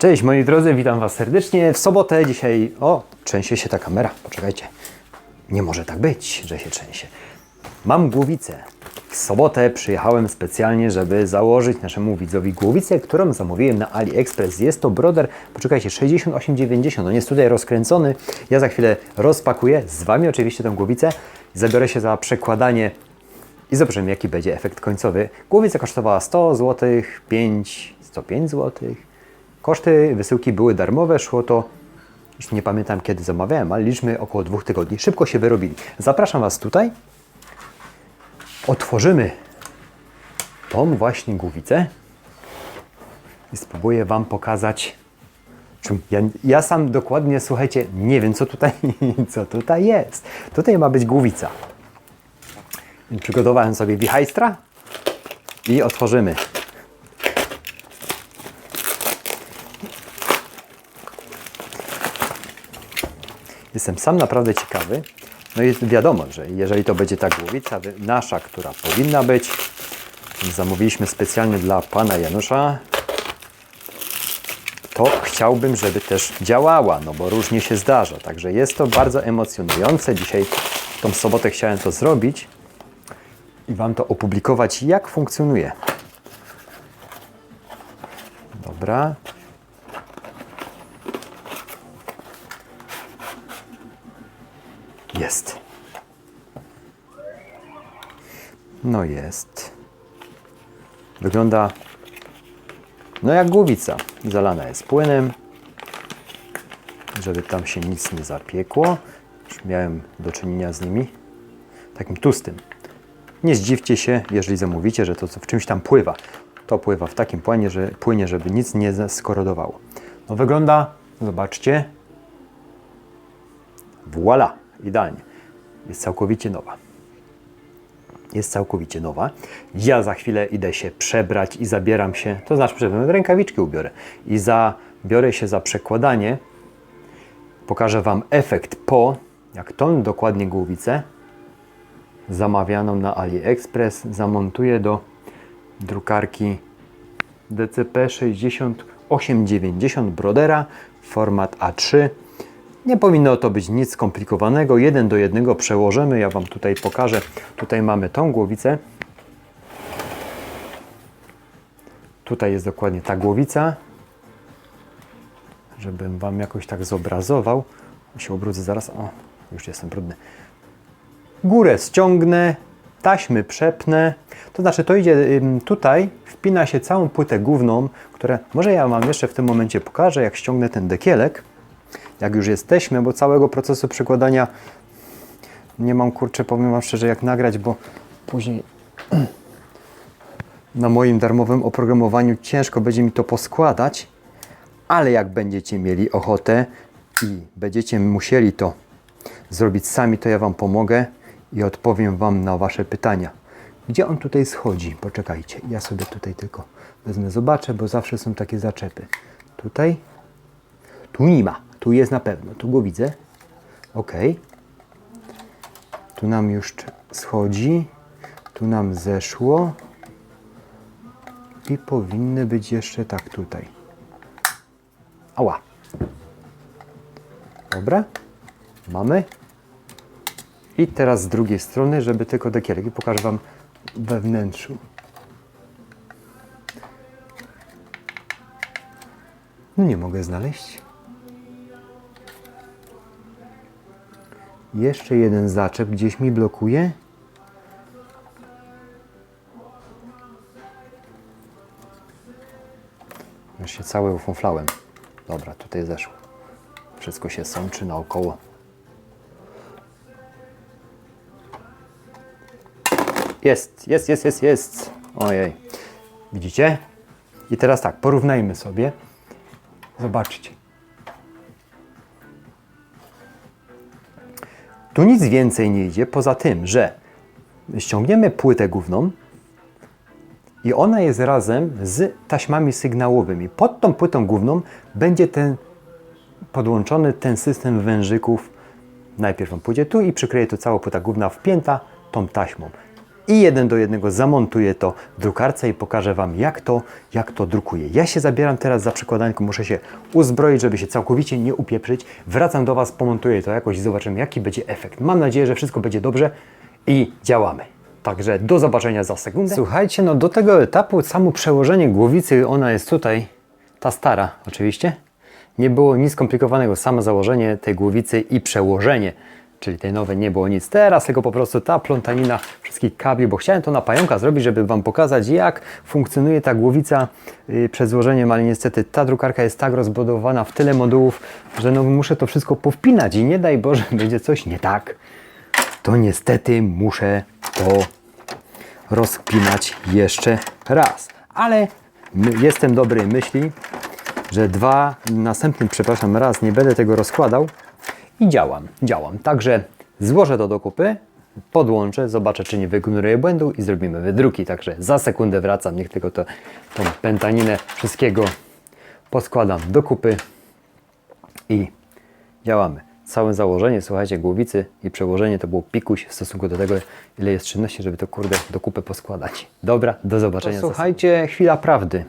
Cześć moi drodzy, witam Was serdecznie. W sobotę dzisiaj. O, trzęsie się ta kamera. Poczekajcie. Nie może tak być, że się trzęsie. Mam głowicę. W sobotę przyjechałem specjalnie, żeby założyć naszemu widzowi głowicę, którą zamówiłem na AliExpress. Jest to broder, poczekajcie, 68,90. On jest tutaj rozkręcony. Ja za chwilę rozpakuję z Wami oczywiście tę głowicę. Zabiorę się za przekładanie i zobaczymy, jaki będzie efekt końcowy. Głowica kosztowała 100 zł, 5, 105 zł. Koszty wysyłki były darmowe, szło to, już nie pamiętam kiedy zamawiałem, ale liczmy około dwóch tygodni. Szybko się wyrobili. Zapraszam Was tutaj. Otworzymy tą właśnie głowicę i spróbuję Wam pokazać, ja, ja sam dokładnie, słuchajcie, nie wiem, co tutaj, co tutaj jest. Tutaj ma być głowica. Przygotowałem sobie wichajstra i otworzymy. Jestem sam naprawdę ciekawy. No i wiadomo, że jeżeli to będzie ta głowica nasza, która powinna być, zamówiliśmy specjalnie dla pana Janusza, to chciałbym, żeby też działała, no bo różnie się zdarza. Także jest to bardzo emocjonujące. Dzisiaj, tą sobotę chciałem to zrobić i Wam to opublikować, jak funkcjonuje. Dobra. Jest. No jest. Wygląda no jak głowica. Zalana jest płynem, żeby tam się nic nie zapiekło. Już miałem do czynienia z nimi. Takim tłustym. Nie zdziwcie się, jeżeli zamówicie, że to co w czymś tam pływa. To pływa w takim płynie, że, płynie, żeby nic nie skorodowało. No wygląda, zobaczcie. Voila, idealnie. Jest całkowicie nowa. Jest całkowicie nowa. Ja za chwilę idę się przebrać i zabieram się, to znaczy przebrać, rękawiczki ubiorę i zabiorę się za przekładanie. Pokażę Wam efekt po, jak tą dokładnie głowicę zamawianą na AliExpress zamontuję do drukarki DCP 6890 Brodera format A3. Nie powinno to być nic skomplikowanego. Jeden do jednego przełożymy. Ja Wam tutaj pokażę. Tutaj mamy tą głowicę. Tutaj jest dokładnie ta głowica. Żebym Wam jakoś tak zobrazował. Się ubrudzę zaraz. O, już jestem brudny. Górę ściągnę, taśmy przepnę. To znaczy, to idzie tutaj, wpina się całą płytę główną, które może ja Wam jeszcze w tym momencie pokażę, jak ściągnę ten dekielek jak już jesteśmy, bo całego procesu przykładania nie mam kurczę, powiem Wam szczerze, jak nagrać, bo później na moim darmowym oprogramowaniu ciężko będzie mi to poskładać, ale jak będziecie mieli ochotę i będziecie musieli to zrobić sami, to ja Wam pomogę i odpowiem Wam na Wasze pytania. Gdzie on tutaj schodzi? Poczekajcie, ja sobie tutaj tylko wezmę, zobaczę, bo zawsze są takie zaczepy. Tutaj, tu nie ma. Tu jest na pewno. Tu go widzę. Ok. Tu nam już schodzi. Tu nam zeszło. I powinny być jeszcze tak tutaj. Ała. Dobra. Mamy. I teraz z drugiej strony, żeby tylko dekielki pokażę Wam we wnętrzu. No nie mogę znaleźć. Jeszcze jeden zaczep gdzieś mi blokuje. Już się cały ufunflałem. Dobra, tutaj zeszło. Wszystko się sączy naokoło. Jest, jest, jest, jest, jest. Ojej. Widzicie? I teraz tak, porównajmy sobie. Zobaczcie. Tu nic więcej nie idzie, poza tym, że ściągniemy płytę główną i ona jest razem z taśmami sygnałowymi. Pod tą płytą główną będzie ten podłączony ten system wężyków. Najpierw on pójdzie tu i przykryje to cała płyta główna wpięta tą taśmą. I jeden do jednego zamontuję to w drukarce i pokażę Wam, jak to, jak to drukuję. Ja się zabieram teraz za przykładankę, muszę się uzbroić, żeby się całkowicie nie upieprzyć. Wracam do Was, pomontuję to jakoś i zobaczymy, jaki będzie efekt. Mam nadzieję, że wszystko będzie dobrze i działamy. Także do zobaczenia za sekundę. Słuchajcie, no do tego etapu samo przełożenie głowicy, ona jest tutaj, ta stara oczywiście. Nie było nic skomplikowanego, samo założenie tej głowicy i przełożenie, czyli tej nowej nie było nic. Teraz tylko po prostu ta plątanina wszystkich kabli, bo chciałem to na pająka zrobić, żeby Wam pokazać jak funkcjonuje ta głowica yy, przed złożeniem, ale niestety ta drukarka jest tak rozbudowana w tyle modułów, że no muszę to wszystko powpinać i nie daj Boże będzie coś nie tak to niestety muszę to rozpinać jeszcze raz. Ale jestem dobrej myśli, że dwa, następny, przepraszam, raz nie będę tego rozkładał i działam, działam. Także złożę to do kupy, podłączę, zobaczę, czy nie wygeneruję błędu i zrobimy wydruki. Także za sekundę wracam, niech tylko to, tą pętaninę wszystkiego poskładam do kupy i działamy. Całe założenie, słuchajcie, głowicy i przełożenie to było pikuś w stosunku do tego, ile jest czynności, żeby to kurde do kupy poskładać. Dobra, do zobaczenia. słuchajcie, chwila prawdy.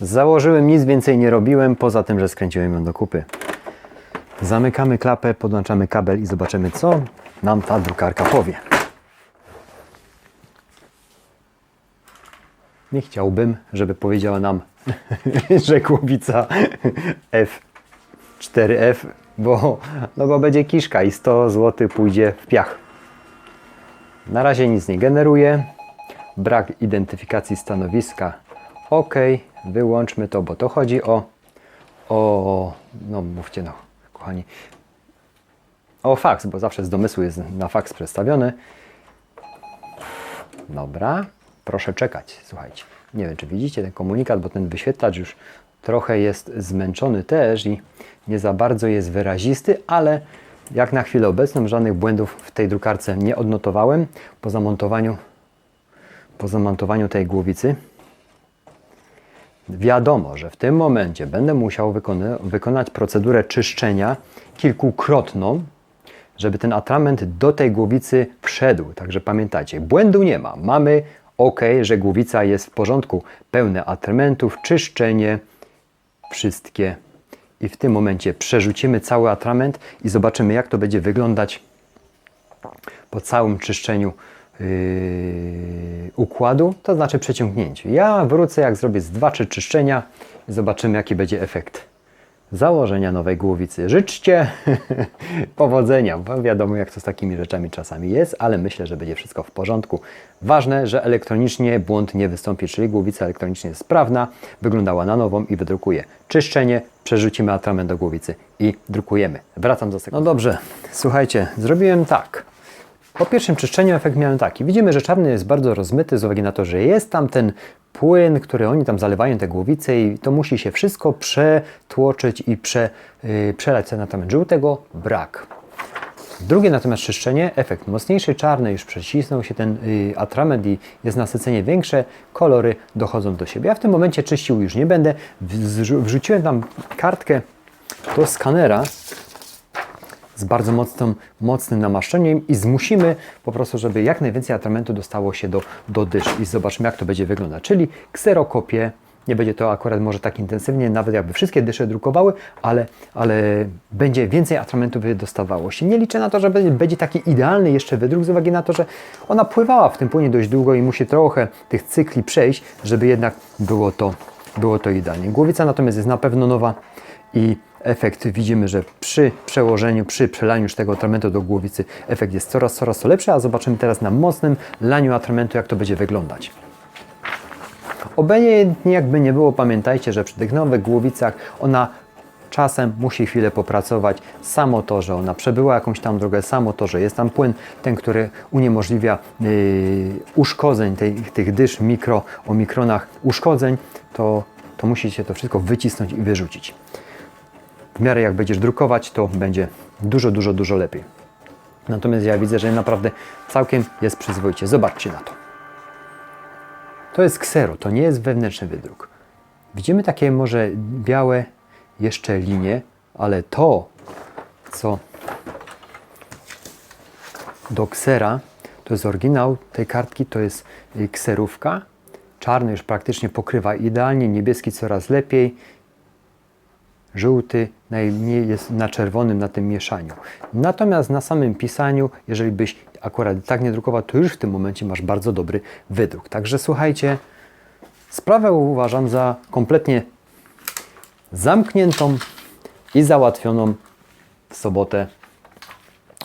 Założyłem, nic więcej nie robiłem, poza tym, że skręciłem ją do kupy. Zamykamy klapę, podłączamy kabel i zobaczymy, co nam ta drukarka powie. Nie chciałbym, żeby powiedziała nam, że głowica F4F, bo, no bo będzie kiszka i 100 zł pójdzie w piach. Na razie nic nie generuje. Brak identyfikacji stanowiska. OK, wyłączmy to, bo to chodzi o, o, no mówcie no, kochani, o faks, bo zawsze z domysłu jest na faks przedstawiony. Dobra, proszę czekać, słuchajcie. Nie wiem, czy widzicie ten komunikat, bo ten wyświetlacz już trochę jest zmęczony też i nie za bardzo jest wyrazisty, ale jak na chwilę obecną żadnych błędów w tej drukarce nie odnotowałem po zamontowaniu, po zamontowaniu tej głowicy. Wiadomo, że w tym momencie będę musiał wykona wykonać procedurę czyszczenia kilkukrotną, żeby ten atrament do tej głowicy wszedł. Także pamiętajcie, błędu nie ma. Mamy OK, że głowica jest w porządku, pełne atramentów, czyszczenie, wszystkie. I w tym momencie przerzucimy cały atrament i zobaczymy, jak to będzie wyglądać po całym czyszczeniu yy, układu, to znaczy przeciągnięciu. Ja wrócę, jak zrobię z 2-3 czyszczenia i zobaczymy, jaki będzie efekt założenia nowej głowicy. Życzcie powodzenia, bo wiadomo, jak to z takimi rzeczami czasami jest, ale myślę, że będzie wszystko w porządku. Ważne, że elektronicznie błąd nie wystąpi, czyli głowica elektronicznie jest sprawna, wyglądała na nową i wydrukuje. Czyszczenie, przerzucimy atrament do głowicy i drukujemy. Wracam za sekundę. No dobrze, słuchajcie, zrobiłem tak. Po pierwszym czyszczeniu efekt miałem taki. Widzimy, że czarny jest bardzo rozmyty z uwagi na to, że jest tam ten płyn, który oni tam zalewają te głowice i to musi się wszystko przetłoczyć i prze, yy, przelać na temat żółtego. Brak. Drugie natomiast czyszczenie, efekt mocniejszy, czarny, już przecisnął się ten yy, atrament i jest nasycenie większe, kolory dochodzą do siebie. Ja w tym momencie czyścił już nie będę. Wrzu- Wrzuciłem tam kartkę do skanera z bardzo mocnym, mocnym namaszczeniem i zmusimy po prostu, żeby jak najwięcej atramentu dostało się do, do dysz i zobaczymy jak to będzie wyglądać. Czyli kserokopię, nie będzie to akurat może tak intensywnie, nawet jakby wszystkie dysze drukowały, ale, ale będzie więcej atramentu dostawało się. Nie liczę na to, że będzie- taki idealny jeszcze wydruk z uwagi na to, że ona pływała w tym płynie dość długo i musi trochę tych cykli przejść, żeby jednak było to, było to idealnie. Głowica natomiast jest na pewno nowa i efekt widzimy, że przy przełożeniu, przy przelaniu już tego atramentu do głowicy efekt jest coraz, coraz lepszy, a zobaczymy teraz na mocnym laniu atramentu, jak to będzie wyglądać. Obojętnie jakby nie było, pamiętajcie, że przy tych nowych głowicach ona czasem musi chwilę popracować. Samo to, że ona przebyła jakąś tam drogę, samo to, że jest tam płyn, ten, który uniemożliwia yy, uszkodzeń tej, tych dysz mikro, o mikronach uszkodzeń, to, to musicie to wszystko wycisnąć i wyrzucić. W miarę jak będziesz drukować, to będzie dużo, dużo, dużo lepiej. Natomiast ja widzę, że naprawdę całkiem jest przyzwoicie. Zobaczcie na to. To jest ksero, to nie jest wewnętrzny wydruk. Widzimy takie może białe jeszcze linie, ale to, co do ksera, To jest oryginał tej kartki, to jest y, kserówka. Czarny już praktycznie pokrywa idealnie, niebieski coraz lepiej. Żółty najmniej jest na czerwonym na tym mieszaniu. Natomiast na samym pisaniu, jeżeli byś akurat tak nie drukował, to już w tym momencie masz bardzo dobry wydruk. Także słuchajcie, sprawę uważam za kompletnie zamkniętą i załatwioną w sobotę.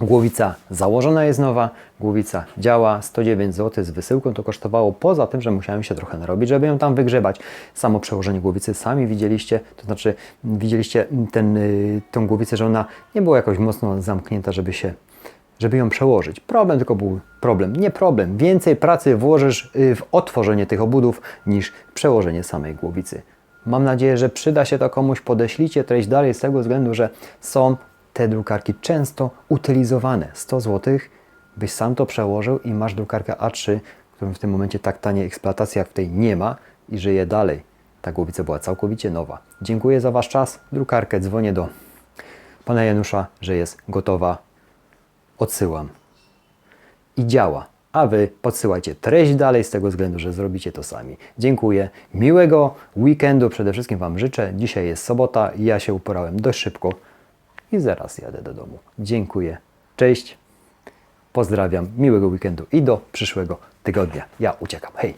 Głowica założona jest nowa, głowica działa, 109 zł z wysyłką to kosztowało, poza tym, że musiałem się trochę narobić, żeby ją tam wygrzebać. Samo przełożenie głowicy sami widzieliście, to znaczy widzieliście ten, y, tą głowicę, że ona nie była jakoś mocno zamknięta, żeby się żeby ją przełożyć. Problem tylko był problem, nie problem. Więcej pracy włożysz y, w otworzenie tych obudów niż przełożenie samej głowicy. Mam nadzieję, że przyda się to komuś. Podeślijcie treść dalej z tego względu, że są te drukarki często utylizowane. 100 zł, byś sam to przełożył i masz drukarkę A3, którą w tym momencie tak taniej eksploatacji jak w tej nie ma i żyje dalej. Ta głowica była całkowicie nowa. Dziękuję za Wasz czas. Drukarkę dzwonię do pana Janusza, że jest gotowa. Odsyłam i działa. A Wy podsyłajcie treść dalej z tego względu, że zrobicie to sami. Dziękuję. Miłego weekendu przede wszystkim Wam życzę. Dzisiaj jest sobota i ja się uporałem dość szybko i zaraz jadę do domu. Dziękuję. Cześć. Pozdrawiam. Miłego weekendu i do przyszłego tygodnia. Ja uciekam. Hej.